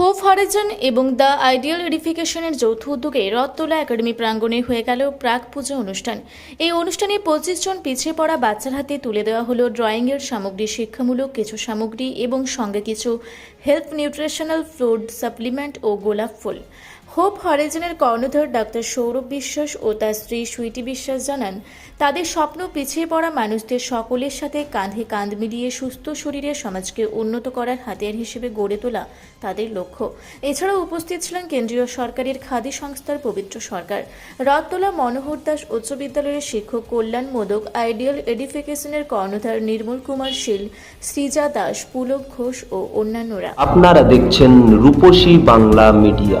Hope Harijan এবং the ideal এডিফিকেশনের যৌথ উদ্যোগে রথতলা একাডেমি প্রাঙ্গণে হয়ে গেল প্রাক পুজো অনুষ্ঠান। এই অনুষ্ঠানে পঁচিশ জন পিছিয়ে পড়া বাচ্চার হাতে তুলে দেওয়া হলো ড্রয়িংয়ের সামগ্রী, শিক্ষামূলক কিছু সামগ্রী এবং সঙ্গে কিছু হেলথ নিউট্রিশনাল ফুড সাপ্লিমেন্ট ও গোলাপ ফুল। হোপ হরিজনের কর্ণধার ডাক্তার সৌরভ বিশ্বাস ও তার স্ত্রী সুইটি বিশ্বাস জানান, তাদের স্বপ্ন পিছিয়ে পড়া মানুষদের সকলের সাথে কাঁধে কাঁধ মিলিয়ে সুস্থ শরীরে সমাজকে উন্নত করার হাতিয়ার হিসেবে গড়ে তোলা তাদের লক্ষ্য। এছাড়াও উপস্থিত ছিলেন কেন্দ্রীয় সরকারের খাদি সংস্থার পবিত্র সরকার। রথতলা মনোহর দাস উচ্চ বিদ্যালয়ের শিক্ষক কল্যাণ মোদক, আইডিয়াল এডিফিকেশনের কর্ণধার নির্মল কুমার শীল শ্রীজা দাস, পুলক ঘোষ ও অন্যান্যরা। আপনারা দেখছেন রূপসী বাংলা মিডিয়া।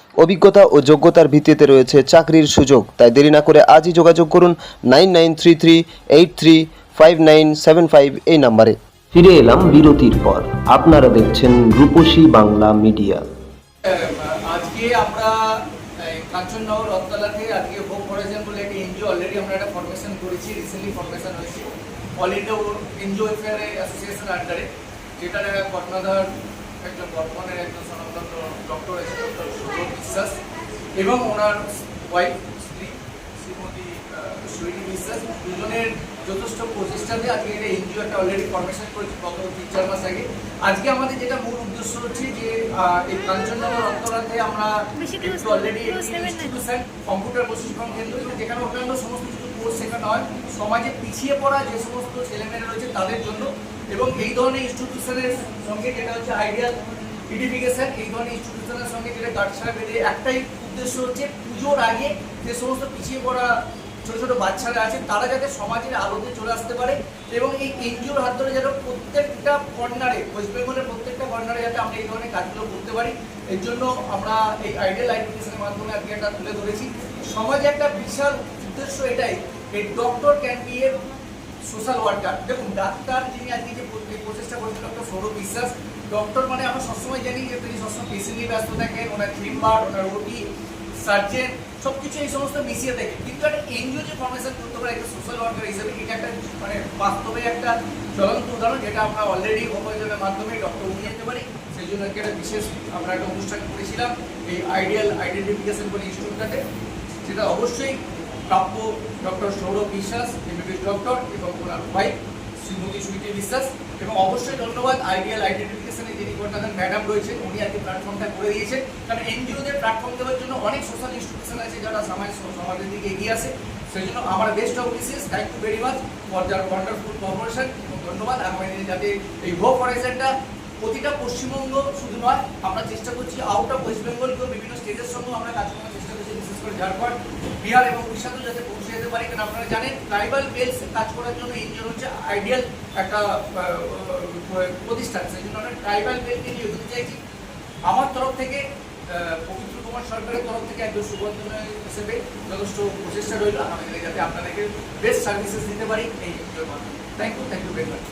অভিজ্ঞতা ও যোগ্যতার ভিত্তিতে রয়েছে চাকরির সুযোগ। তাই দেরি না করে আজই যোগাযোগ করুন nine nine three three eight three five nine seven five এই নাম্বারে। ফিরে এলাম বিরতির পর। আপনারা দেখছেন রূপসী বাংলা মিডিয়া। আজকে আমরা কাঞ্চননগর রথতলাতে আজকে হরাইজন বলে একটি এনজিও অলরেডি আমরা একটা ফরমেশন করেছি রিসেন্টলি ফরমেশন হয়েছে। All India NGO welfare association আন্ডারে যেটার কর্ণধার একজন একজন সনাতন ডক্টর আছে ডক্টর বিশ্বাস এবং ওনার ওয়াইফ স্ত্রী শ্রীমতী সুইটি বিশ্বাস দুজনের যথেষ্ট প্রচেষ্টাতে আজকে এটা এনজিও একটা অলরেডি ফরমেশন করেছি গত তিন চার মাস আগে। আজকে আমাদের যেটা মূল উদ্দেশ্য হচ্ছে যে এই কাঞ্চননগর অন্তরাতে আমরা একটু অলরেডি ইনস্টিটিউশন কম্পিউটার প্রশিক্ষণ কেন্দ্র যেখানে অন্যান্য সমস্ত কিছু কোর্স শেখানো হয়। সমাজে পিছিয়ে পড়া যে সমস্ত ছেলেমেয়েরা রয়েছে তাদের জন্য এবং এই ধরনের ইনস্টিটিউশনের সঙ্গে যেটা হচ্ছে আইডিয়াল ইডিফিকেশন এই ধরনের ইনস্টিটিউশনের সঙ্গে যেটা গাঁটছড়া বেঁধে, একটাই উদ্দেশ্য হচ্ছে পুজোর আগে যে সমস্ত পিছিয়ে পড়া ছোট ছোট বাচ্চারা আছে, তারা যাতে সমাজের আলোতে চলে আসতে পারে এবং এই এনজিওর হাত ধরে যেন প্রত্যেকটা কর্নারে ওয়েস্ট বেঙ্গলের প্রত্যেকটা কর্নারে যাতে আমরা এই ধরনের কাজগুলো করতে পারি। এর জন্য আমরা এই আইডিয়াল আইডেন্টিফিকেশনের মাধ্যমে আজকে একটা তুলে ধরেছি। সমাজে একটা বিশাল উদ্দেশ্য এটাই, এই ডক্টর ক্যান সোশ্যাল ওয়ার্কার। দেখুন, ডাক্তার যিনি আজকে যে প্রচেষ্টা করেছেন, ডক্টর সৌরভ বিশ্বাস, ডক্টর মানে আমরা সবসময় জানি যে তিনি সবসময় পেশেন্ট নিয়ে ব্যস্ত থাকেন, ওনার চেম্বার ওনার ওটি সার্জেন সব কিছু এই সমস্ত মিশিয়ে থাকে। কিন্তু একটা এনজিও যে ফর্মেশন করতে পারে, একটা সোশ্যাল ওয়ার্কার হিসেবে, এটা একটা মানে বাস্তবে একটা জ্বলন্ত উদাহরণ, যেটা আমরা অলরেডি হোমিওপ্যাথের মাধ্যমে ডক্টর উনি যেতে পারি। সেই জন্য একটা বিশেষ আমরা একটা অনুষ্ঠান করেছিলাম, এই আইডিয়াল আইডেন্টিফিকেশন বলে ইনস্টিটিউটটাতে সেটা অবশ্যই প্রাপ্য ডক্টর সৌরভ বিশ্বাস এমবিবিএস ডক্টর, এবং ওনার ওয়াইফ শ্রীমতী সুইটি বিশ্বাস। এবং অবশ্যই ধন্যবাদ আইডিয়াল আইডেন্টিফিকেশনে যিনি কর্ণাধার ম্যাডাম রয়েছেন, উনি আজকে প্ল্যাটফর্মটা করে দিয়েছেন। কারণ এনজিওদের প্ল্যাটফর্ম দেওয়ার জন্য অনেক সোশ্যাল ইনস্টিটিউশন আছে যারা সমাজ সমাজের দিকে এগিয়ে আসে সেই জন্য আমার best of wishes thank you very much for যার ওয়ান্ডারফুল কর্পোরেশন এবং ধন্যবাদ আগামী দিনে যাতে এই হোপ অরাইজেনটা প্রতিটা পশ্চিমবঙ্গ শুধু নয়, আমরা চেষ্টা করছি আউট অফ ওয়েস্ট বেঙ্গলকেও বিভিন্ন স্টেটের সঙ্গেও আমরা কাজ করার চেষ্টা করছি, বিশেষ করে ঝাড়খণ্ড। বিহার এবং উড়িষ্যাতেও যাতে পৌঁছে যেতে পারি, কারণ আপনারা জানেন ট্রাইবাল বেলস কাজ করার জন্য এনজিও হচ্ছে আইডিয়াল একটা প্রতিষ্ঠান। সেই জন্য আমরা ট্রাইবাল বেলকে নিয়ে এগোতে চাইছি। আমার তরফ থেকে পবিত্র কুমার সরকারের তরফ থেকে একজন সুবর্ধন হিসেবে যথেষ্ট প্রচেষ্টা রইল। আগামী দিনে যাতে আপনাদেরকে বেস্ট সার্ভিসেস দিতে পারি, এই thank you thank you very much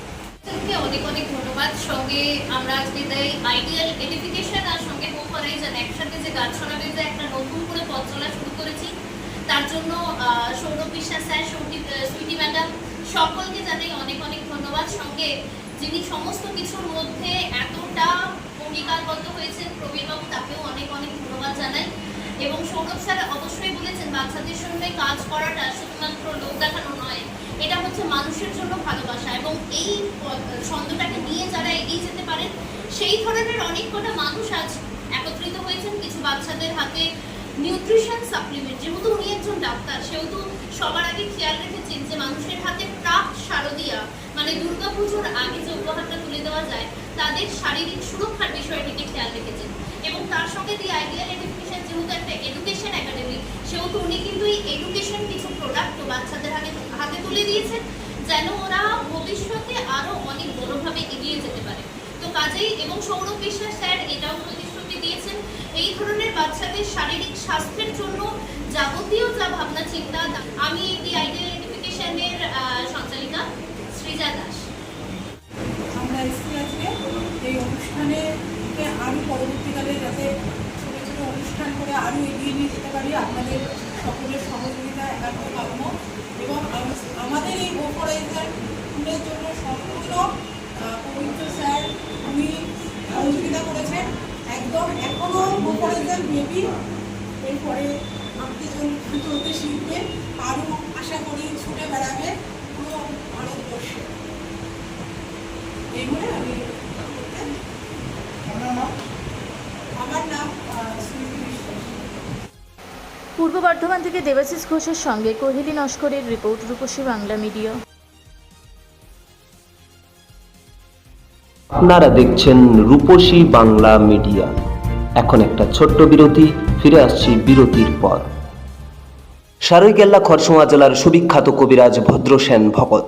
অনেক অনেক ধন্যবাদ। সঙ্গে আমরা আজকে তাই আইডিয়াল এডুকেশন আর সঙ্গে হোম হরাইজন একসাথে যে গাছ ছড়াবে যে একটা নতুন করে পথ চলা শুরু করেছি। তার জন্য সৌরভ বিশ্বাস স্যার সুইটি ম্যাডাম সকলকে জানাই অনেক অনেক ধন্যবাদ। সঙ্গে যিনি সমস্ত কিছুর মধ্যে এতটা ভূমিকাবদ্ধ হয়েছেন প্রবীণবাবু তাকেও অনেক অনেক ধন্যবাদ জানাই। এবং সৌরভ স্যার অবশ্যই বলেছেন, বাচ্চাদের সঙ্গে কাজ করাটা শুধুমাত্র লোক দেখানো নয়, এটা হচ্ছে মানুষের জন্য ভালোবাসা। এবং এই ছন্দটাকে নিয়ে যারা এগিয়ে যেতে পারেন, সেই ধরনের অনেক কটা মানুষ আজ একত্রিত হয়েছেন। কিছু বাচ্চাদের হাতে নিউট্রিশন সাপ্লিমেন্ট যেহেতু উনি একজন ডাক্তার, সেহেতু সবার আগে খেয়াল রেখেছেন যে মানুষের হাতে প্রাপ্ত শারদিয়া মানে দুর্গাপুজোর আগে যে উপহারটা তুলে দেওয়া যায়, তাদের শারীরিক সুরক্ষার বিষয়টিকে খেয়াল রেখেছেন। এবং তার সঙ্গে দি আইডিয়াল এডুকেশন যেহেতু একটা এডুকেশন একাডেমি সেহেতু উনি কিন্তু এই এডুকেশন কিছু প্রোডাক্ট বাচ্চাদের হাতে হাতে তুলে দিয়েছেন, যেন ওরা ভবিষ্যতে আরও অনেক বড়ভাবে এগিয়ে যেতে পারে। তো কাজেই এবং সৌরভ বিশ্বাস স্যার, এটাও প্রতিশ্রুতি দিয়েছেন এই ধরনের বাচ্চাদের শারীরিক স্বাস্থ্যের জন্য যাবতীয় যা ভাবনা, চিন্তা আমি দি আইডিয়াল এডুকেশনের সঞ্চালিকা সৃজা দাস। আমরা এসেছি আজকে এই অনুষ্ঠানে আমি পরবর্তীকালে যাতে ছোটো ছোটো অনুষ্ঠান করে আরও এগিয়ে নিয়ে যেতে পারি আপনাদের সকলের সহযোগিতা একান্ত কাম্য এবং আম- আমাদের এই গোপরাইজার স্কুলের জন্য সম্পূর্ণ আহ, পবিত্র স্যার উনি সহযোগিতা করেছেন একদম এখনও বেবি এরপরে আপনি চলতে চলতে শিখবে। আরও আশা করি ছুটে বেড়াবে পুরো ভারতবর্ষে। এই বলে আমি আমার নাম পূর্ব বর্ধমান থেকে দেবাশিস ঘোষের সঙ্গে কোহিলি নস্করের রিপোর্ট রূপসী বাংলা মিডিয়া। আপনারা দেখছেন রূপসী বাংলা মিডিয়া। এখন একটা ছোট্ট বিরতি, ফিরে আসছি বিরতির পর। সারৈকেল্লা খরসোয়া জেলার সুবিখ্যাত কবিরাজ Bhadrasen Bhagat.